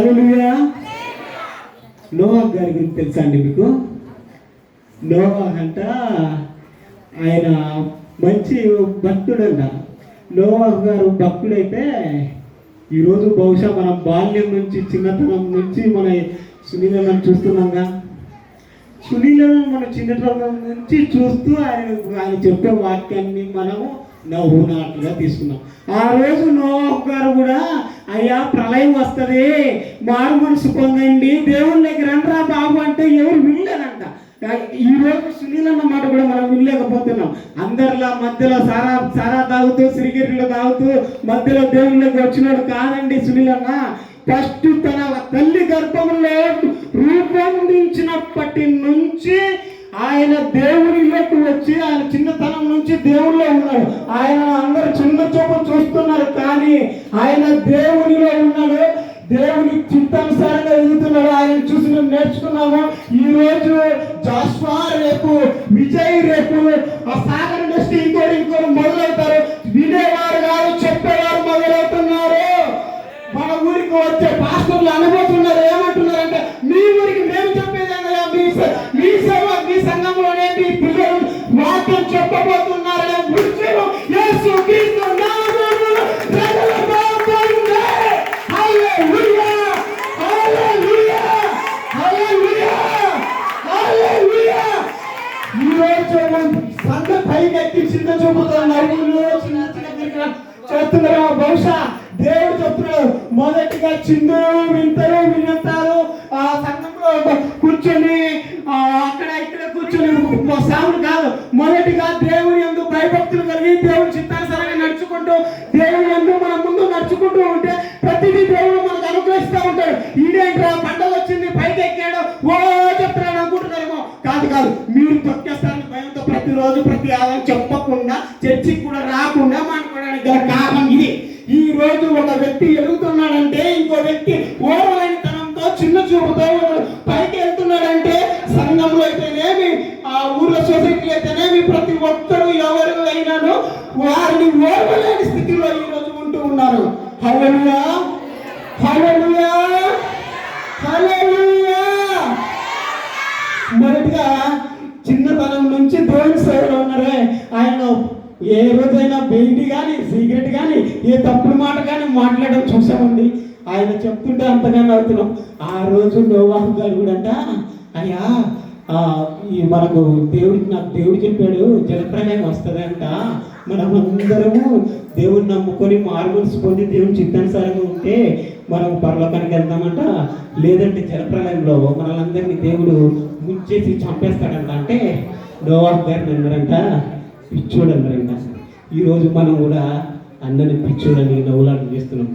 హలోయా నోవా గారి గురించి తెలుసా అండి మీకు? నోవా అంట ఆయన మంచి భక్తుడంట. నోవా గారు భక్తుడైతే ఈరోజు బహుశా మన బాల్యం నుంచి చిన్నతనం నుంచి మన సునీలను చూస్తున్నాంగా. సునీలను మన చిన్నతనం నుంచి చూస్తూ ఆయన ఆయన చెప్పే వాక్యాన్ని మనము నవ్వు నాటుగా తీసుకున్నాం. ఆ రోజు నోవాహు గారు కూడా అయ్యా ప్రళయం వస్తుంది. మారు మనసు పొందండి. దేవుని దగ్గర రండిరా బాబు అంటే ఎవరు వినలేదంట. ఈ రోజు సునీల్ అన్న మాట కూడా మనం వినలేకపోతున్నాం. అందరిలా మధ్యలో సారా సారా తాగుతూ సిరిగిరిలో తాగుతూ మధ్యలో దేవుళ్ళకి వచ్చినాడు కాదండి సునీల్ అన్న. ఫస్ట్ తన తల్లి గర్భంలో రూపొందించినప్పటి నుంచి ఆయన దేవునిలోకి వచ్చి ఆయన చిన్నతనం నుంచి దేవునిలో ఉన్నాడు. ఆయన అందరు చిన్న చూపు చూస్తున్నారు కానీ ఆయన దేవునిలో ఉన్నాడు. దేవుని చిత్తానుసారంగా ఎదుగుతున్నాడు. ఆయన చూసి మేము నేర్చుకున్నాము. ఈ రోజు జాస్వా రేపు విజయ్ రేపు ఆ సాగర్ మన ఊరికి వచ్చే పాస్టర్లు అనబోతున్నారు ఏమంటున్నారంటే మీ ఊరికి మేము చెప్పేది మీ మీ సేవ మీ సంఘంలోనే మీ పిల్లలు వాక్యం చెప్పబోతున్నారనే విషయం యేసు క్రీస్తు చేస్తున్నారు బహుశా దేవుడు చెప్తున్నాడు మొదటిగా చిన్న వింతలు వింటారు ఆ సంఘంలో కూర్చొని అక్కడ ఇక్కడ కూర్చొని సాములు కాదు. మొదటిగా దేవుని ఎందుకు భయభక్తులు కలిగి దేవుని చిత్తానుసారంగా నడుచుకుంటూ దేవుని ఎందుకు మన ముందు నడుచుకుంటూ ఉంటే ప్రతిదీ దేవుడు మనకు అనుగ్రహిస్తూ ఉంటాడు. ఈడేంట్రా పండగ వచ్చింది పైకి ఎక్కాడు ఓ చెప్తున్నాడు అనుకుంటున్నారేమో. కాదు కాదు. మీరు తొక్కేస్తారని భయంతో ప్రతిరోజు ప్రతి ఆదాయం చెప్పకుండా చర్చికి కూడా రాకుండా మాట్లాడడానికి ఈ రోజు ఒక వ్యక్తి ఎదుగుతున్నాడంటే ఇంకో వ్యక్తి ఓర్వలేనితనంతో చిన్న చూపుతో పైకి వెళ్తున్నాడంటే సంఘంలో అయితేనేమి ఆ ఊర్లో సొసైటీలో అయితేనేమి ప్రతి ఒక్కరు ఎవరు అయినాను వారిని ఓర్వలేని స్థితిలో ఈ రోజు ఉంటూ ఉన్నారు. హల్లెలూయా! హల్లెలూయా! హల్లెలూయా! మొదటిగా చిన్నతనం నుంచి దేవుని సేవలో ఉన్నారే ఆయన ఏ రోజైనా బెయింటి కానీ సీక్రెట్ కానీ ఏ తప్పుడు మాట కానీ మాట్లాడడం చూసామండి. ఆయన చెప్తుంటే అంతగానే అవుతున్నాం ఆ రోజు నోవాహు గారు కూడా అంట అయ్యా ఈ మనకు దేవుడికి నాకు దేవుడు చెప్పాడు జలప్రలయం వస్తుందంట మనం అందరము దేవుడిని నమ్ముకొని మార్బుల్స్ పొంది దేవుని చిత్తానుసారంగా ఉంటే మనం పరలోకానికి వెళ్తామంట లేదంటే జలప్రలయంలో మనలందరినీ దేవుడు ముంచేసి చంపేస్తాడంట. అంటే నోవాహ్ గారిని అన్నారంట పిచ్చోడు ఈరోజు మనం కూడా అన్నని పిచ్చోడని నవ్వులాట చేస్తున్నాం.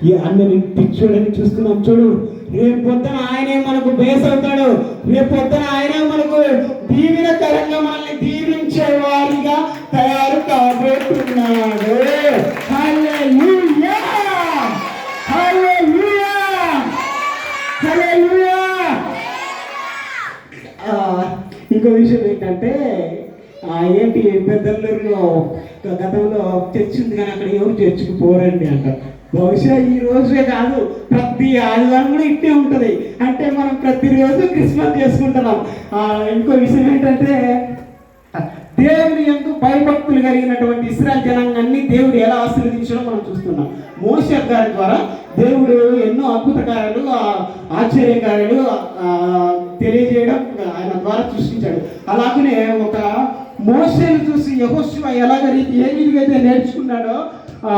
ఈ అన్నని పిచ్చోడని చూస్తున్నాం చూడు. రేపు పొద్దున ఆయనే మనకు బేస్ అవుతాడు రేపు పొద్దున ఆయనే మనకు దీవెనకరంగా మనల్ని దీవించే వారిగా తయారు కాబోతున్నాడు హల్లెలూయా హల్లెలూయా హల్లెలూయా ఆ, ఇంకో విషయం ఏంటంటే ఆ, ఏంటి పెద్దల్లూరులో గతంలో చర్చ్ ఉంది కానీ అక్కడ ఎవరు చర్చికి పోరండి అంట. బహుశా ఈ రోజే కాదు ప్రతి ఆదివారం కూడా ఇట్టే ఉంటుంది. అంటే మనం ప్రతిరోజు క్రిస్మస్ చేసుకుంటున్నాం. ఆ, ఇంకో విషయం ఏంటంటే దేవుని ఎందు భయభక్తులు కలిగినటువంటి ఇస్రాయల్ జనాంగాన్ని దేవుడు ఎలా ఆశీర్వదించడం మనం చూస్తున్నాం. మోసే గారి ద్వారా దేవుడు ఎన్నో అద్భుత కార్యాలు తెలియజేయడం ఆయన ద్వారా సృష్టించాడు. అలాగనే ఒక మోసేను చూసి యహోశివ ఎలాగ రీతి ఏ విధంగా నేర్చుకున్నాడో మా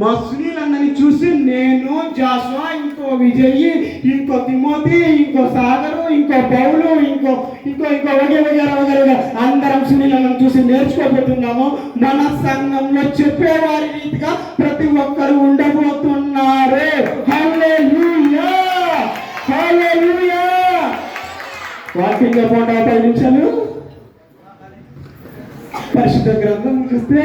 మా సునీలందరినీ చూసి నేను జాస్వా ఇంకో విజయ్ ఇంకో తిమోతి ఇంకో సాగరు ఇంకో పౌలు ఇంకో ఇంకో ఇంకో ఒకే వగేరా వగేరా అందరం సునీలను చూసి నేర్చుకోబోతున్నాము. మన సంఘంలో చెప్పేవారి రీతిగా ప్రతి ఒక్కరు ఉండబోతున్నారు. Walking hallelujah! వాక్యం పది నిమిషాలు పరిశుద్ధ గ్రంథం చూస్తే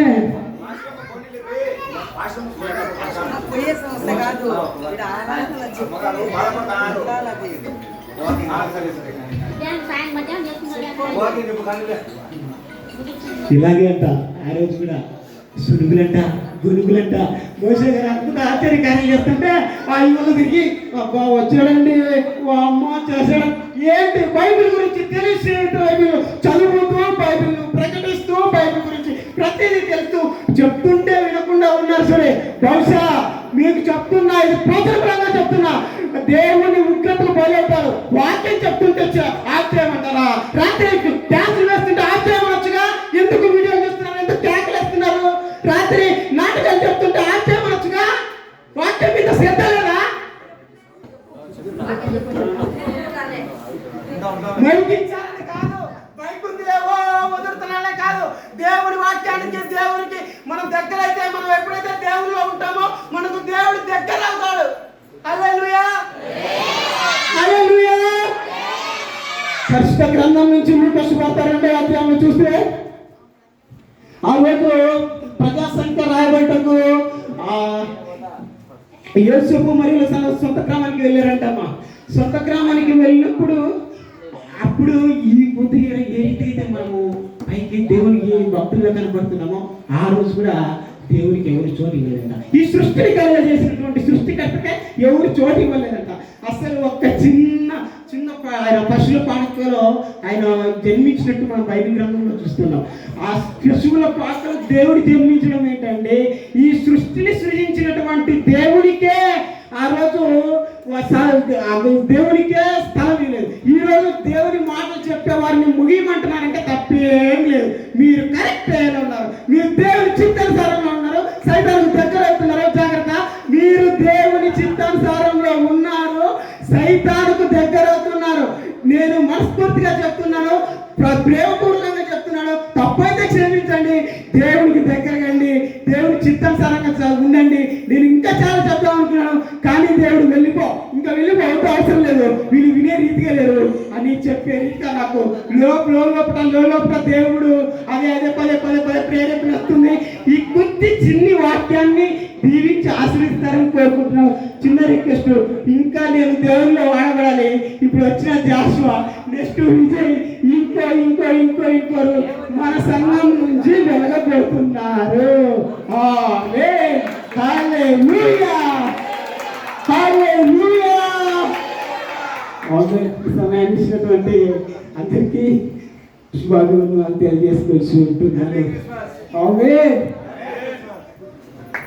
ఇలాగే అంట ఆ రోజు కూడా సునుగులంట గునుగులంట మోసే గారు అద్భుత ఆశ్చర్యకార్యం చేస్తుంటే ఆ ఇల్లు తిరిగి అబ్బా వచ్చాడండి ఓ అమ్మ చేశాడు. ఏంటి? బైబిల్ గురించి తెలిసి బైబిల్? చదువుతూ బైబిల్ తెలుస్తూ చెప్తుంటే వినకుండా ఉన్నారు సరే. బహుశా మీకు చెప్తున్నా ఇది ప్రోత్సాహంగా చెప్తున్నా. దేవుని ఉగ్రతకు బయలుతారు వాక్యం చెప్తుంటే ఆశ్చర్యం అంటారా రాత్రి డ్యాన్సులు వేస్తుంటే ఆశ్చర్యం అనొచ్చుగా ఎందుకు వీడియో చూస్తున్నారు? ఎందుకు ట్యాకులు వేస్తున్నారు? రాత్రి నాటకాలు చెప్తుంటే ఆశ్చర్యం అనొచ్చుగా వాక్యం మీద శ్రద్ధ లేదా? మరిగించాలని కాదు వైకుంఠులేవో వదులుతున్నానే కాదు దేవుడి వాక్యానికి దేవునికి మనం దగ్గర అయితే మనం ఎప్పుడైతే దేవుడిలో ఉంటామో మనకు దేవుడు దగ్గర అవుతాడు. హల్లెలూయా. హల్లెలూయా. పరిశుద్ధ గ్రంథం నుంచి మీరు అది అధ్యాయం చూస్తే ఆ రోజు ప్రజాసంఖ్య రాయబడ్డకు ఆ యోసేపు మరియు సొంత గ్రామానికి వెళ్ళారంటమ్మా. సొంత గ్రామానికి వెళ్ళినప్పుడు అప్పుడు ఈ బుద్ధి ఏ మనము పైకి దేవునికి భక్తులుగా కనబడుతున్నామో ఆ రోజు కూడా దేవునికి ఎవరు చోటు ఇవ్వలేదంట. ఈ సృష్టిని కలగ చేసినటువంటి సృష్టికర్తకే ఎవరు చోటు ఇవ్వలేదంట. అసలు ఒక్క చిన్న చిన్న ఆయన పశువుల పాకలో ఆయన జన్మించినట్టు మనం బైబిల్ గ్రంథంలో చూస్తున్నాం. ఆ పశువుల పాకలో దేవుడు జన్మించడం ఏంటంటే ఈ సృష్టిని సృజించినటువంటి దేవుడికే ఆ రోజు ఆ దేవుడికే ఈరోజు దేవుని దేవుడి మాటలు చెప్పే వారిని ముగియమంటున్నారంటే తప్పేం లేదు. మీరు కరెక్ట్ అయ్యేలా ఉన్నారు. మీరు దేవుని చిత్తానుసారంలో ఉన్నారు. సైతానికి దగ్గర అవుతున్నారు. జాగ్రత్త. మీరు దేవుని చిత్తానుసారంలో ఉన్నారు. సైతానికి దగ్గర అవుతున్నారు. నేను మనస్ఫూర్తిగా చెప్తున్నాను. ప్ర- ప్రేమపూర్వకంగా చెప్తున్నాను. తప్పైతే క్షమించండి. దేవునికి దగ్గరగండి దేవుడి చిత్తానుసారంగా చ- ఉండండి. నేను ఇంకా చాలా చెప్దాం అనుకున్నాను. కానీ దేవుడు వెళ్ళిపో. ఇంకా వెళ్ళిపో. అవుతూ అవసరం లేదు. వీళ్ళు వినే రీతిగా లేరు. అని చెప్పే రీతిగా నాకు లోపల లోపల లోపల దేవుడు అదే అదే పదే పదే పదే ప్రేరేపణ వస్తుంది. ఈ కొద్ది చిన్ని వాక్యాన్ని దీవించి ఆశ్రయిస్తారని కోరుకుంటున్నాను. చిన్న రిక్వెస్ట్. ఇంకా నేను దేవుల్లో వాడబడాలి. ఇప్పుడు వచ్చిన జాస్వా నెక్స్ట్ విజయ్ ఇంకో ఇంకో ఇంకో ఇంకోరు మన సంఘం నుంచి వెలగబోతున్నారు. ఆమేన్. హల్లెలూయా హల్లెలూయా ఆమేన్. సమయాన్ని ఇచ్చినటువంటి అందరికీ శుభాభివందనాలు తెలియజేసుకోవచ్చు ఉంటున్నాను ఆమె